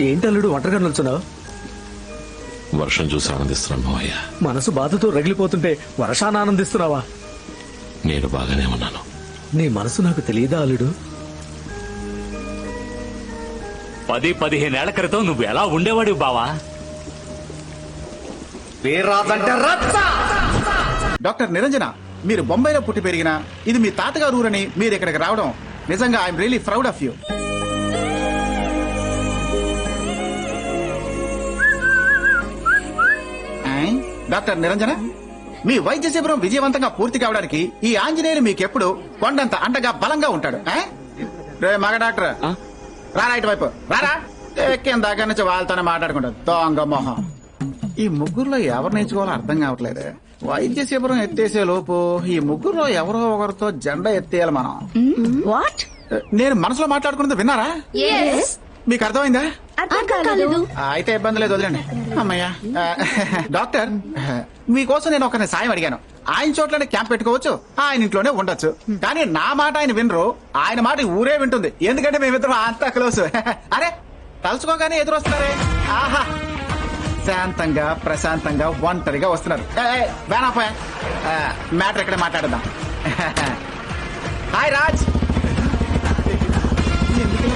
ఏంటి అల్లుడు ఒంటరిగా నిల్చున్నావు? వర్షం చూసి ఆనందిస్తున్నాను మావయ్య. మనసు బాధతో రగిలిపోతుంటే వర్షాన్ని ఆనందిస్తున్నావా? నేను బాగానే ఉన్నాను. నీ మనసు నాకు తెలియదా అల్లుడు? పది పదిహేనేళ్ళ క్రితం నువ్వు ఎలా ఉండేవాడివి బావా? డాక్టర్ నిరంజన మీరు బొంబాయిలో పుట్టి పెరిగిన ఇది మీ తాతగారు ఊరని మీరు ఇక్కడికి రావడం నిజంగా I'm really proud of you. Doctor Niranjana మీ వైద్య శిబిరం విజయవంతంగా పూర్తి కావడానికి ఈ ఆంజనేయులు మీకెప్పుడు కొండంత అండగా బలంగా ఉంటాడు? రే మగ డాక్టర్. రారా ఇటువైపు. రారా? ఎక్కిన దగ్గర నుంచి వాళ్ళతోనే మాట్లాడుకుంటారు దొంగ మొహం. ఈ ముగ్గురులో ఎవరు నేర్చుకోవాలో అర్థం కావట్లేదు. వైద్య శిబిరం ఎత్తేసే లోపు ఈ ముగ్గురులో ఎవరో ఒకరితో జెండా ఎత్తేయాలి మనం. వాట్ నేను మనసులో మాట్లాడుకున్నది విన్నారా? మీకు అర్థమైందా? అర్థం కాలేదు. ఆ, అయితే ఇబ్బంది లేదు వదిలేండి అమ్మయ్యా డాక్టర్ మీకోసం నేను ఒకరిని సాయం అడిగాను. ఆయన చోట్లనే క్యాంప్ పెట్టుకోవచ్చు ఆయన ఇంట్లోనే ఉండొచ్చు. కానీ నా మాట ఆయన వినరు ఆయన మాట ఊరే వింటుంది. ఎందుకంటే మేమిద్దరం అంతా క్లోజ్ అరే తలుచుకోగానే ఎదురొస్తున్నారే ఆహా. శాంతంగా ప్రశాంతంగా ఒంటరిగా వస్తున్నారు. వేనాపోయా మ్యాటర్ ఇక్కడ మాట్లాడదాం? హాయ్ రాజ్ ఎందుకు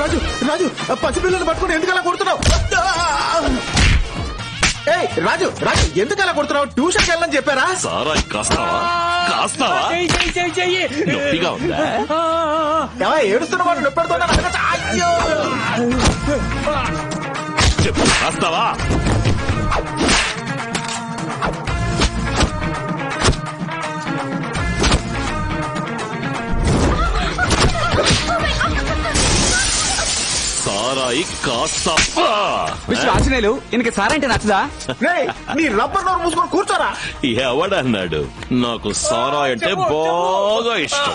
రాజు రాజు పసిపిల్లలు పట్టుకుని ఎందుకు అలా కొడుతున్నావు? ఏయ్ రాజు రాజు ఎందుకు అలా కొడుతున్నావు? ట్యూషన్కి వెళ్ళని చెప్పారా? సారా కాస్తావా? కాస్తావా? నొప్పిగా ఉందా? ఏమయ్య, ఏడుస్తున్నవాడు నొప్పెడుతున్నా అయ్యో! చెప్పు కాస్తావా? ఇనకి సారంటే నచ్చదా? రేయ్, నీ రబ్బర్ నోరు మూసుకొని కూర్చోరా. ఎవడన్నాడు? నాకు సారా అంటే బాగా ఇష్టం.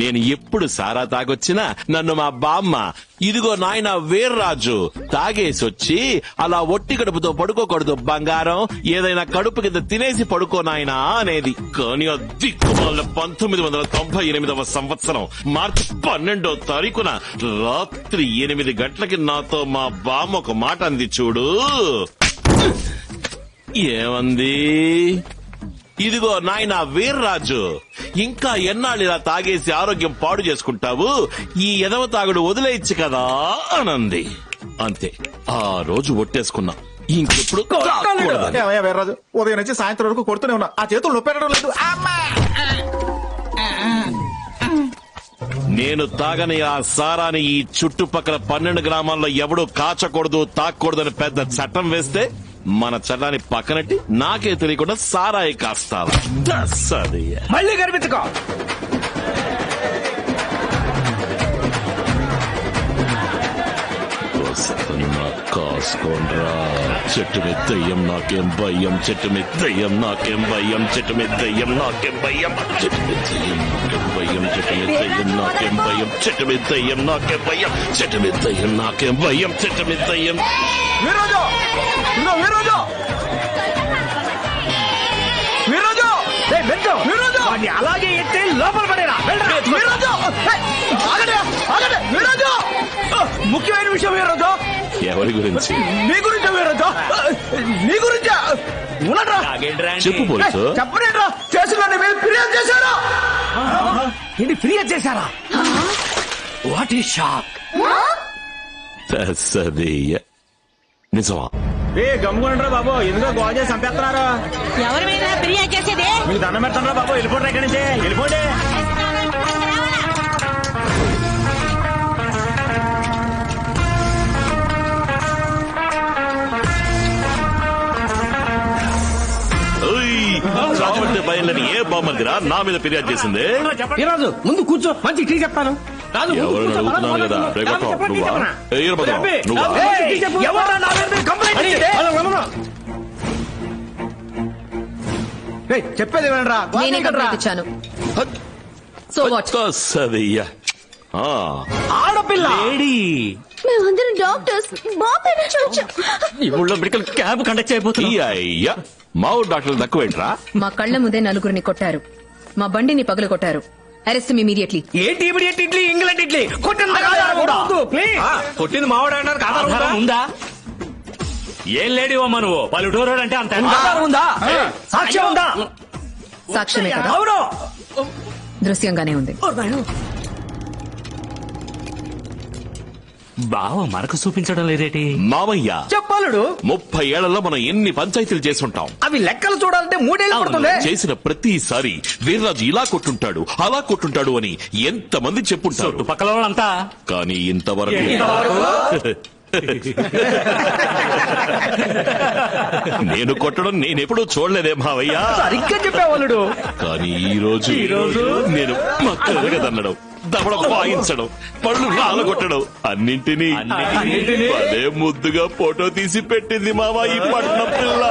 నేను ఎప్పుడు సారా తాగొచ్చినా నన్ను మా బామ్మ ఇదిగో నాయన వీర్రాజు తాగేసి వచ్చి అలా ఒట్టి కడుపుతో పడుకోకూడదు బంగారం ఏదైనా కడుపు కింద తినేసి పడుకో నాయనా అనేది. కానీ ఆ దిక్కుమాల పంతొమ్మిది వందల తొంభై ఎనిమిదవ సంవత్సరం మార్చి పన్నెండో తారీఖున రాత్రి ఎనిమిది గంటలకి నాతో మా బామ్మ ఒక మాట అంది చూడు. ఏమంది? ఇదిగో నాయన వీర్రాజు ఇంకా ఎన్నాళ్ళు ఇలా తాగేసి ఆరోగ్యం పాడు చేసుకుంటావు? ఈ ఎదవ తాగుడు వదిలేయచ్చు కదా అనంది. అంతే ఆ రోజు ఒట్టేసుకున్నా. ఇంకెప్పుడు. ఏమయ్యా వీర్రాజు? ఉదయం నుంచి సాయంత్రం వరకు కొడుతూనే ఉన్నా. ఆ చేతులు నొప్పెట్టడం లేదు. అమ్మా! నేను తాగని ఆ సారాని ఈ చుట్టుపక్కల పన్నెండు గ్రామాల్లో ఎవడూ కాచకూడదు తాక్కూడదని పెద్ద చట్టం వేస్తే మన చట్టాన్ని పక్కనట్టి నాకే తెలియకుండా సారాయి కాస్తావా మళ్ళీ కనిపించుకో. కాసుకోండ్రా చెట్టు మీద దయ్యం నాకేం భయం? చెట్టు మీద దయ్యం నాకేం భయం? చెట్టు మీద దయ్యం నాకేం భయం? చెట్టు మీద దయ్యం నాకేం భయం? చెట్టు మీద దయ్యం నాకేం భయం? చెట్టు మీద దయ్యం నాకేం భయం? చెట్టు మీద దయ్యం నాకేం భయం? చెట్టు మీద దయ్యం. అలాగే ఎత్తి లోపల పడేరా. ఎవరి గురించి? నీ గురించే నీ గురించే? ఉన్నట్రా. చెప్పు పోలీసు. మీద ఫిర్యాదు చేశారా? ఏంటి ఫిర్యాదు చేశారా? వాట్ ఈ షాక్? దస్సదియ్య. నిజమా? ఏ గమ్ముకుంటారా బాబు. ఎందుకో గోల్ చేసి చంపేస్తున్నారు? ఎవరి మీద ఫిర్యాదు చేసేది? మీకు దండం పెడతారా బాబు. వెళ్ళిపోండి ఎక్కడి నుంచి. వెళ్ళిపోండి. చావంటే భయం లేని ఏ బామ్మదిరా నా మీద ఫిర్యాదు చేసింది? ఈరోజు ముందు కూర్చో మంచి టీ చెప్తాను రాజు ముందు ఎవరు కూర్చో, అడుగుతున్నారు మనం కదా మాట్లాడుకుందాం. రేగొట్టావు. రాజు చెప్పండి, టీ నువ్వా? చెప్పనా? ఏ ఈరభద్రం, చెప్పి. నువ్వా? ఏయ్, ఎవర్రా నా మీద కంప్లైంట్ ఇచ్చింది? ఏయ్, చెప్పేది వినరా నేనే కంప్లైంట్ ఇచ్చాను. సో వాట్ సదియ్యా ఆ, ఆడపిల్ల. లేడీ. మేమందరం డాక్టర్స్. బాంబే నుంచి వచ్చాం. ఈ ఊళ్ళో మెడికల్ క్యాంప్ కండక్ట్ ఈ చేయబోతున్నా అయ్యా. మా ఊరు డాక్టర్లు తక్కువేంట్రా? మా కళ్ళ ముందే నలుగురిని కొట్టారు. మా బండిని పగలు కొట్టారు అరెస్ట్ ఇమీడియట్లీ ఏంటి ఇమిడియట్ ఇడ్లీ ఇంగ్లాండ్ ఇడ్లీ? కొట్టిన ప్లీజ్ కొట్టింది మావాడు అన్నారు ఆధారం ఉందా? ఏం లేడీ అమ్మా నువ్వు పల్లెటూరు అంటే అంత ఆధారం ఉందా? సాక్ష్యం ఉందా? సాక్ష్యమే కదా. దృశ్యంగానే ఉంది. బావ మనకు చూపించడం లేదేటి? మామయ్య చెప్పాలడు. ముప్పై ఏళ్ళలో మనం ఎన్ని పంచాయతీలు చేసుంటాం అవి లెక్కలు చూడాలంటే మూడేళ్ళు పడుతుంది? చేసిన ప్రతిసారి వీర్రాజు ఇలా కొట్టుంటాడు అలా కొట్టుంటాడు అని ఎంత మంది చెప్పుంటారు చుట్టుపక్కల వాళ్ళంతా. కానీ ఇంతవరకు నేను కొట్టడం నేనెప్పుడూ చూడలేదే మావయ్య. సరిగ్గా చెప్పేవాళ్ళుడు. కానీ ఈ రోజు ఈ రోజు? నేను మక్కదనడం దవడ వాయించడం పళ్ళు రాలగొట్టడం అన్నింటినీ అన్నింటినీ? అదే ముద్దుగా ఫోటో తీసి పెట్టింది మావా ఈ పట్నం పిల్ల.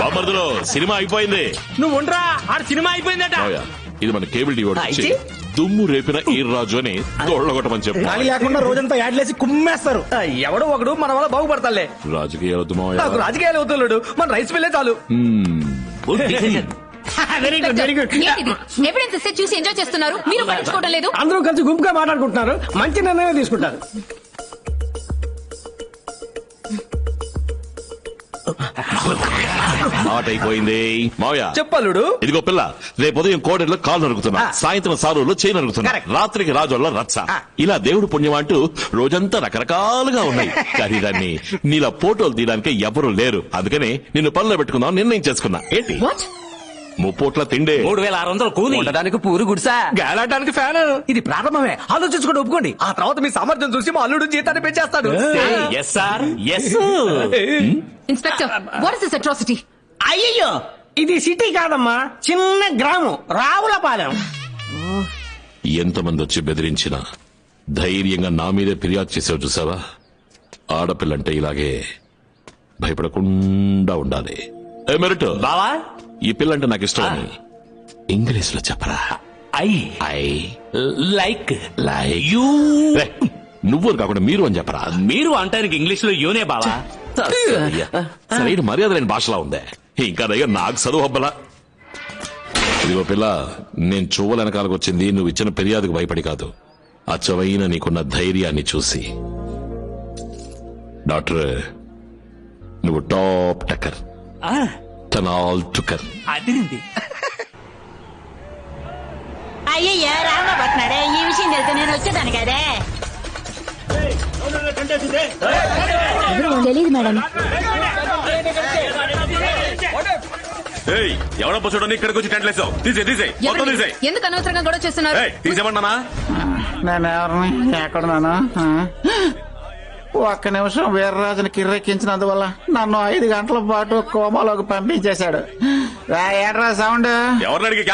బామర్దులో సినిమా అయిపోయింది. నువ్వు ఉండరా ఆడ సినిమా అయిపోయిందట. మావయ్య, ఇది మన కేబుల్ టీవీ వాడు వచ్చి అయితే? దుమ్ము రేపిన ఈర్రాజు అని దొళ్ళగొట్టమని చెప్పు. ఖాళీ లేకుండా రోజంతా యాడ్లేసి కుమ్మేస్తారు. ఆ, ఎవడో ఒకడు మన వల్ల బాగుపడతాలే రాజకీయాలు వద్దు నాకు మావయ్య రాజకీయాలు అవుతున్నాడు మన రైస్ వెళ్ళే చాలు. వెరీ గుడ్ వెరీ గుడ్ ఏంటిది? ఎవిడెన్స్ ఇస్తే చూసి ఎంజాయ్ చేస్తున్నారు. మీరు పట్టించుకోవడం లేదు. అందరూ కలిసి గుంపుగా మాట్లాడుకుంటున్నారు. మంచి నిర్ణయం తీసుకుంటారు. మాట అయిపోయింది. మావయ్య చెప్పాలుడు. ఇదిగో పిల్ల రేపు ఉదయం కోడెల్లో కాలు నరుకుతున్నా. సాయంత్రం సారులో చేయి నరుకుతున్నా. రాత్రికి రాజోళ్ళ రచ్చ. ఇలా దేవుడు పుణ్యం అంటూ రోజంతా రకరకాలుగా ఉన్నాయి. కానీ దాన్ని నీలా ఫోటోలు తీయడానికి ఎవరు లేరు. అందుకనే నిన్ను పనిలో పెట్టుకుందాం నిర్ణయం చేసుకున్నా. ఏంటి? వాట్ ముప్పోట్ల తిండే. మూడు వేల ఆరు వందలు కూలి ఉండడానికి పూరు గుడిసా? గేలాటానికి ఫ్యాన్. ఇది ప్రారంభమే. ఆలోచించుకుంటూ ఒప్పుకోండి. ఆ తర్వాత మీ సామర్థ్యం చూసి మా అల్లుడు జీతాన్ని పెంచేస్తాడు. Yes sir yes. Inspector what is this atrocity అయ్యయ్యో! ఇది సిటీ కాదమ్మా చిన్న గ్రామం రావులపాలెం. ఎంతమంది వచ్చి బెదిరించినా ధైర్యంగా నా మీదే ఫిర్యాదు చేసావు చూసావా? ఆడపిల్లంటే ఇలాగే భయపడకుండా ఉండాలి. ఏ మెరిట్? బావా? ఈ పిల్లంటే నాకు ఇష్టం అని ఇంగ్లీష్లో చెప్పరా? I. I. Like. Like. You. నువ్వు కాకుండా మీరు అని చెప్పరా? మీరు అంటానికి ఇంగ్లీష్లో యూనే బావా. సరైన మర్యాద లేని భాషలా ఉందే. ఇంకా దయ్యా నాకు చదువు హబ్బలా. ఇదిగో పిల్ల నేను చువ్వల వెనకాలకు వచ్చింది నువ్వు ఇచ్చిన ఫిర్యాదుకు భయపడి కాదు. అచ్చవైన నీకున్న ధైర్యాన్ని చూసి. డాక్టర్ నువ్వు టాప్ టక్కర్. ఆ, టనాల్ టుకర్ అదిరింది అయ్యయ్యా రామ పట్నాడే ఈ విషయం తెలిస్తే నేను వచ్చేదాను కదే. తెలీదు మేడం. ఎవడో చూడని ఇక్కడికి వచ్చి టెంట్ లేసావు తీసే తీసే మొత్తం? తీసే ఎందుకు అనవసరంగా గొడవ చేస్తున్నారు? తీసేమన్నానా నేను ఎవరిని ఎక్కడున్నాను ఆ? ఒక్క నిమిషం వీర్రాజుని కిర్రెక్కించినందువల్ల నన్ను ఐదు గంటల పాటు కోమాలోకి పంపించేశాడు. రా, సౌండ్? ఎవరిని అడిగి